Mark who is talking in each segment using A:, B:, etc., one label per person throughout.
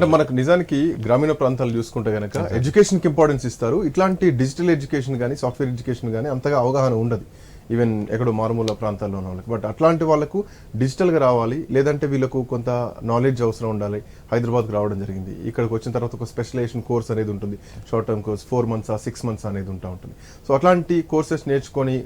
A: అంటే మనకు నిజానికి గ్రామీణ ప్రాంతాలు చూసుకుంటే గనక ఎడ్యుకేషన్కి ఇంపార్టెన్స్ ఇస్తారు. ఇట్లాంటి డిజిటల్ ఎడ్యుకేషన్ కానీ సాఫ్ట్వేర్ ఎడ్యుకేషన్ కానీ అంతగా అవగాహన ఉండదు. ఈవెన్ ఎక్కడో మారుమూల ప్రాంతాల్లో ఉన్న వాళ్ళకి. బట్ అట్లాంటి వాళ్ళకు డిజిటల్గా రావాలి లేదంటే వీళ్ళకు కొంత నాలెడ్జ్ అవసరం ఉండాలి. హైదరాబాద్కి రావడం జరిగింది. ఇక్కడికి వచ్చిన తర్వాత ఒక స్పెషలైజేషన్ కోర్స్ అనేది ఉంటుంది. Short term course four months six months అనేది ఉంటా ఉంటుంది. సో అట్లాంటి కోర్సెస్ నేర్చుకొని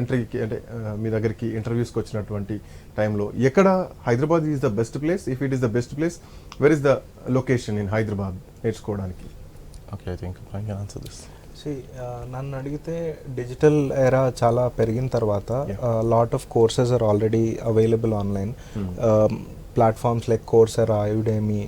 A: ఎంట్రీకి అంటే మీ దగ్గరికి ఇంటర్వ్యూస్కి వచ్చినటువంటి టైంలో ఎక్కడ Hyderabad is the best place if it is the best place where is the location in Hyderabad నేర్చుకోవడానికి?
B: Okay I think I can
C: answer this నన్ను అడిగితే డిజిటల్ ఎరా చాలా పెరిగిన తర్వాత. Lot of courses are already available online platforms like Coursera Udemy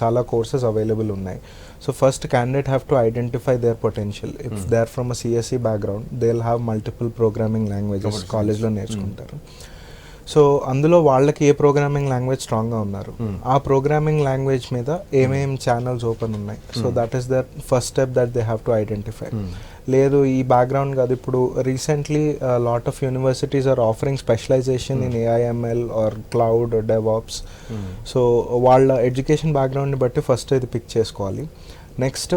C: చాలా courses available ఉన్నాయి. So first candidate have to identify their potential if they are from a CSC background they will have multiple programming languages. కాలేజ్లో నేర్చుకుంటారు. So అందులో వాళ్ళకి ఏ programming language స్ట్రాంగ్గా ఉన్నారు.
A: Hmm.
C: ఆ ప్రోగ్రామింగ్ లాంగ్వేజ్ మీద ఏమేం ఛానల్స్ ఓపెన్ ఉన్నాయి. So. That is the first step that they have to identify. లేదు ఈ బ్యాక్గ్రౌండ్ కాదు. ఇప్పుడు recently lot of universities are offering specialisation in AIML or cloud DevOps so వాళ్ళ ఎడ్యుకేషన్ బ్యాక్గ్రౌండ్ని బట్టి ఫస్ట్ ఇది పిక్ చేసుకోవాలి. నెక్స్ట్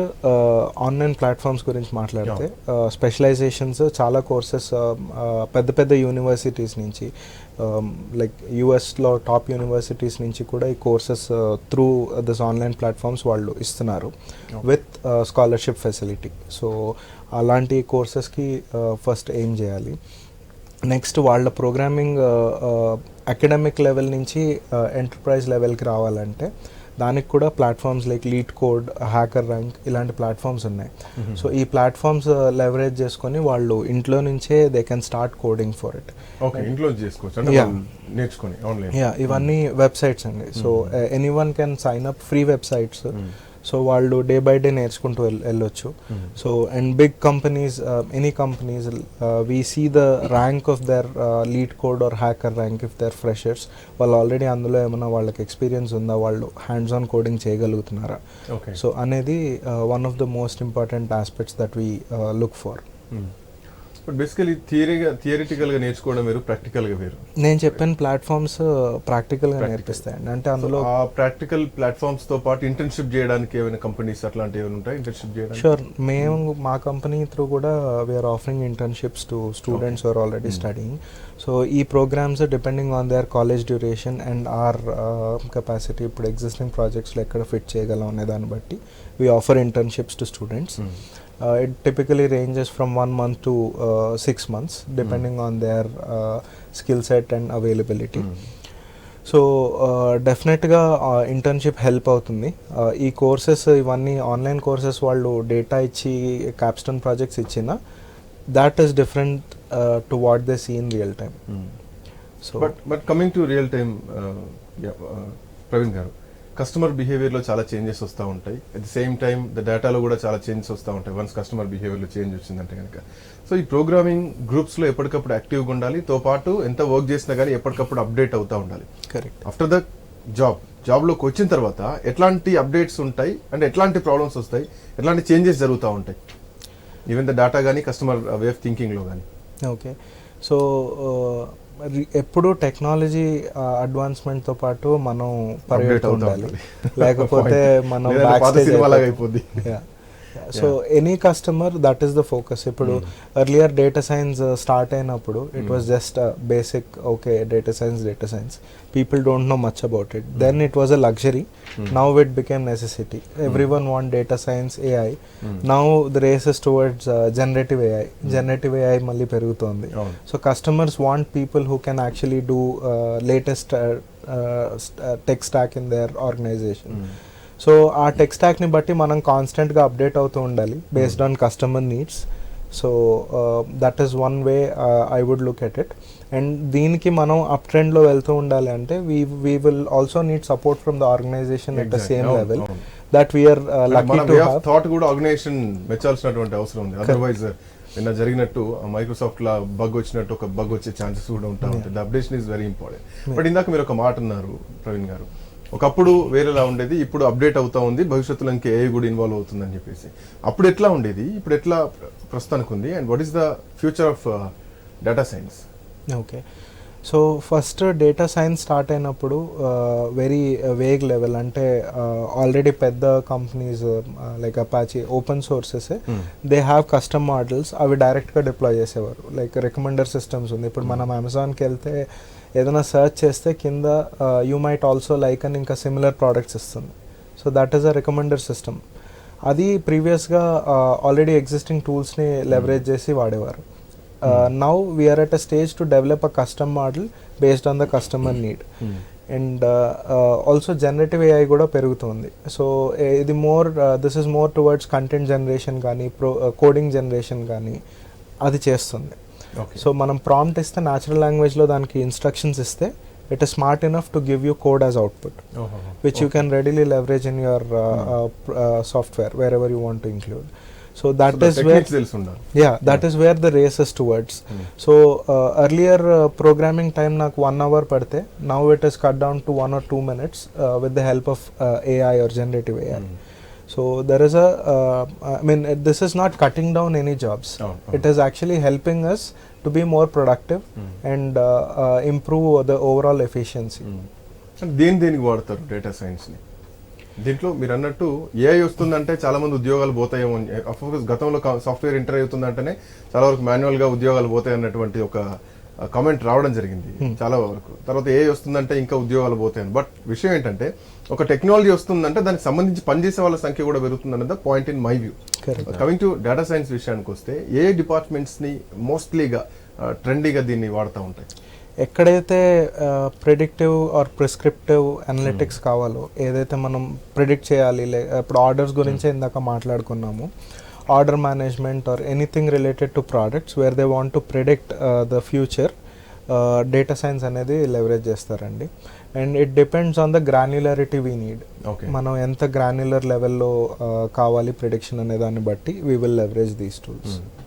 C: ఆన్లైన్ ప్లాట్ఫామ్స్ గురించి మాట్లాడితే స్పెషలైజేషన్స్ చాలా కోర్సెస్ పెద్ద పెద్ద యూనివర్సిటీస్ నుంచి లైక్ యుఎస్లో టాప్ యూనివర్సిటీస్ నుంచి కూడా ఈ courses through this online platforms వాళ్ళు ఇస్తున్నారు విత్ స్కాలర్షిప్ ఫెసిలిటీ సో అలాంటి కోర్సెస్కి ఫస్ట్ ఎయిమ్ చేయాలి? నెక్స్ట్ వాళ్ళ ప్రోగ్రామింగ్ అకాడమిక్ లెవెల్ నుంచి ఎంటర్ప్రైజ్ లెవెల్కి రావాలంటే దానికి కూడా platforms like LeetCode HackerRank ఇలాంటి ప్లాట్ఫామ్స్ ఉన్నాయి. సో ఈ ప్లాట్ఫామ్స్ లెవరేజ్ చేసుకొని వాళ్ళు ఇంట్లో నుంచే they can start coding for it
A: okay ఇంట్లో నేర్చుకొని
C: యా ఇవన్నీ వెబ్సైట్స్ అండి. So anyone can sign up free websites so వాళ్ళు డే బై డే నేర్చుకుంటూ వెళ్ళొచ్చు. So and big companies any companies we see the rank of their LeetCode or HackerRank if they're freshers వాళ్ళు already అందులో ఏమైనా వాళ్ళకి experience ఉందా? వాళ్ళు hands on coding చేయగలుగుతున్నారా?
A: ఓకే
C: సో అనేది one of the most important aspects that we look for
A: but basically థియరీగా థియరిటికల్గా నేర్చుకోవడం వేరు ప్రాక్టికల్గా వేరు.
C: నేను చెప్పిన ప్లాట్ఫామ్స్ ప్రాక్టికల్గా. నేర్పిస్తాయండి అంటే అందులో
A: ఆ ప్రాక్టికల్ ప్లాట్ఫామ్స్తో పాటు ఇంటర్న్షిప్ చేయడానికి ఏమైనా కంపెనీస్ అట్లాంటివి ఏమైనా ఉంటాయి ఇంటర్న్షిప్ చేయడానికి?
C: షూర్ మేము మా కంపెనీ త్రూ కూడా we're offering internships to students are already studying so ఈ programmes depending on their college duration and or capacity ఇప్పుడు ఎగ్జిస్టింగ్ ప్రాజెక్ట్స్లో ఎక్కడ ఫిట్ చేయగలం అనే దాన్ని బట్టి we offer internships to students it typically ranges from one month to six months depending on their skill set and availability so డెఫినెట్గా internship help అవుతుంది. Uh, ఈ కోర్సెస్ ఇవన్నీ ఆన్లైన్ కోర్సెస్ వాళ్ళు డేటా ఇచ్చి క్యాప్స్టన్ ప్రాజెక్ట్స్ ఇచ్చిన that is different to what they see in real time so
A: but but coming to real time Praveen గారు customer బిహేవియర్లో చాలా చేంజెస్ వస్తూ ఉంటాయి. At the same time the డేటాలో కూడా చాలా చేంజెస్ వస్తూ ఉంటాయి వన్స్ కస్టమర్ బిహేవియర్లో చేంజ్ వచ్చిందంటే కనుక. సో ఈ ప్రోగ్రామింగ్ గ్రూప్స్లో ఎప్పటికప్పుడు యాక్టివ్గా ఉండాలి. తో పాటు ఎంత వర్క్ చేసినా కానీ ఎప్పటికప్పుడు అప్డేట్ అవుతూ ఉండాలి.
C: కరెక్ట్
A: ఆఫ్టర్ ద జాబ్ జాబ్లోకి వచ్చిన తర్వాత ఎట్లాంటి అప్డేట్స్ ఉంటాయి అంటే ఎట్లాంటి ప్రాబ్లమ్స్ వస్తాయి ఎట్లాంటి చేంజెస్ జరుగుతూ ఉంటాయి? ఈవెన్ ద డేటా కానీ కస్టమర్ వే ఆఫ్ థింకింగ్లో కానీ
C: ఓకే సో ఎప్పుడు టెక్నాలజీ అడ్వాన్స్మెంట్తో పాటు మనం
A: అవుతా
C: ఉండాలి. లేకపోతే మనం.
A: అయిపోద్ది.
C: So any customer that is the focus ఇప్పుడు ఎర్లియర్ డేటా సైన్స్ స్టార్ట్ అయినప్పుడు it was just basic okay data science data science people don't know much about it then it was a luxury now it became necessity everyone want data science AI now the races towards generative AI generative AI మళ్ళీ పెరుగుతోంది. So customers want people who can actually do latest tech stack in their organisation so ఆ tech స్టాక్ని బట్టి మనం కాన్స్టెంట్గా update అవుతూ ఉండాలి based on customer needs so that is one way I would look at it and దీనికి మనం up ట్రెండ్లో వెళ్తూ ఉండాలి అంటే we we will also need support from the organisation at the. Same level. That we're lucky to
A: thought కూడా organisation మెచ్చాల్సినటువంటి అవసరం ఉంది. అదర్వైజ్ నిన్న జరిగినట్టు మైక్రోసాఫ్ట్ లా బగ్ వచ్చినట్టు ఒక బగ్ వచ్చే ఛాన్సెస్ కూడా ఉంటా ఉంటాయి. Updation is very important but ఇందాక మీరు ఒక మాట అన్నారు ప్రవీణ్ గారు. ఒకప్పుడు వేరేలా ఉండేది ఇప్పుడు అప్డేట్ అవుతా ఉంది భవిష్యత్తులో ఇంకా ఏఐ కూడా ఇన్వాల్వ్ అవుతుందని చెప్పేసి. అప్పుడు ఎట్లా ఉండేది? ఇప్పుడు ఎట్లా ప్రస్తుతానికి ఉంది? And what is the future of data science
C: okay so first data science start అయినప్పుడు వెరీ వేగ్ లెవెల్ అంటే ఆల్రెడీ పెద్ద companies like Apache open sources they have custom models అవి డైరెక్ట్గా డిప్లాయ్ చేసేవారు. లైక్ రికమెండర్ సిస్టమ్స్ ఉంది. ఇప్పుడు మనం అమెజాన్కి వెళ్తే ఏదైనా సెర్చ్ చేస్తే కింద యూ మైట్ ఆల్సో లైక్ అని ఇంకా సిమిలర్ ప్రోడక్ట్స్ ఇస్తుంది. So that is a recommender system అది ప్రీవియస్గా ఆల్రెడీ ఎగ్జిస్టింగ్ టూల్స్ని లెవరేజ్ చేసి వాడేవారు. Now we're at a stage to develop a custom model based on the customer need and also generative AI కూడా పెరుగుతుంది. సో ఇది more this is more towards content generation కానీ pro coding generation కానీ అది చేస్తుంది. So మనం prompt ఇస్తే natural లాంగ్వేజ్లో దానికి ఇన్స్ట్రక్షన్స్ ఇస్తే it is smart enough to give you code as output which you can readily leverage in your uh, uh, pr- uh, software wherever you So that so is where yeah, that yeah. is where the race is towards. Mm. So uh, earlier uh, programming time nak one hour padte. Now it is cut down to one or two minutes uh, with the help of AI or generative AI. Mm. So there is a, I mean, this is not cutting down any jobs.
A: Oh, oh.
C: It is actually helping us to be more productive mm. and improve the overall efficiency.
A: And then, then you are data science. Ni. దీంట్లో మీరు అన్నట్టు AI వస్తుందంటే చాలా మంది ఉద్యోగాలు పోతాయేమో of course గతంలో software enter అవుతుందంటేనే చాలా వరకు మాన్యువల్గా ఉద్యోగాలు పోతాయి అన్నటువంటి ఒక కమెంట్ రావడం జరిగింది. చాలా వరకు. తర్వాత ఏ వస్తుందంటే ఇంకా ఉద్యోగాలు పోతాయని. బట్ విషయం ఏంటంటే ఒక టెక్నాలజీ వస్తుందంటే దానికి సంబంధించి పనిచేసే వాళ్ళ సంఖ్య కూడా పెరుగుతుంది అన్నది point in my view. Coming to data science విషయానికి వస్తే ఏ డిపార్ట్మెంట్స్ని మోస్ట్లీగా ట్రెండీగా దీన్ని వాడుతూ ఉంటాయి.
C: ఎక్కడైతే ప్రిడిక్టివ్ ఆర్ ప్రిస్క్రిప్టివ్ అనలిటిక్స్ కావాలో ఏదైతే మనం ప్రిడిక్ట్ చేయాలి లే ఇప్పుడు ఆర్డర్స్ గురించే ఇందాక మాట్లాడుకున్నాము order management or anything related to products where they want to predict the future data science అనేది లెవరేజ్ చేస్తారండి. And it depends on the granularity we need
A: okay
C: మనం ఎంత గ్రాన్యులర్ లెవెల్లో కావాలి ప్రిడిక్షన్ అనే దాన్ని బట్టి we will leverage these tools
A: Hmm.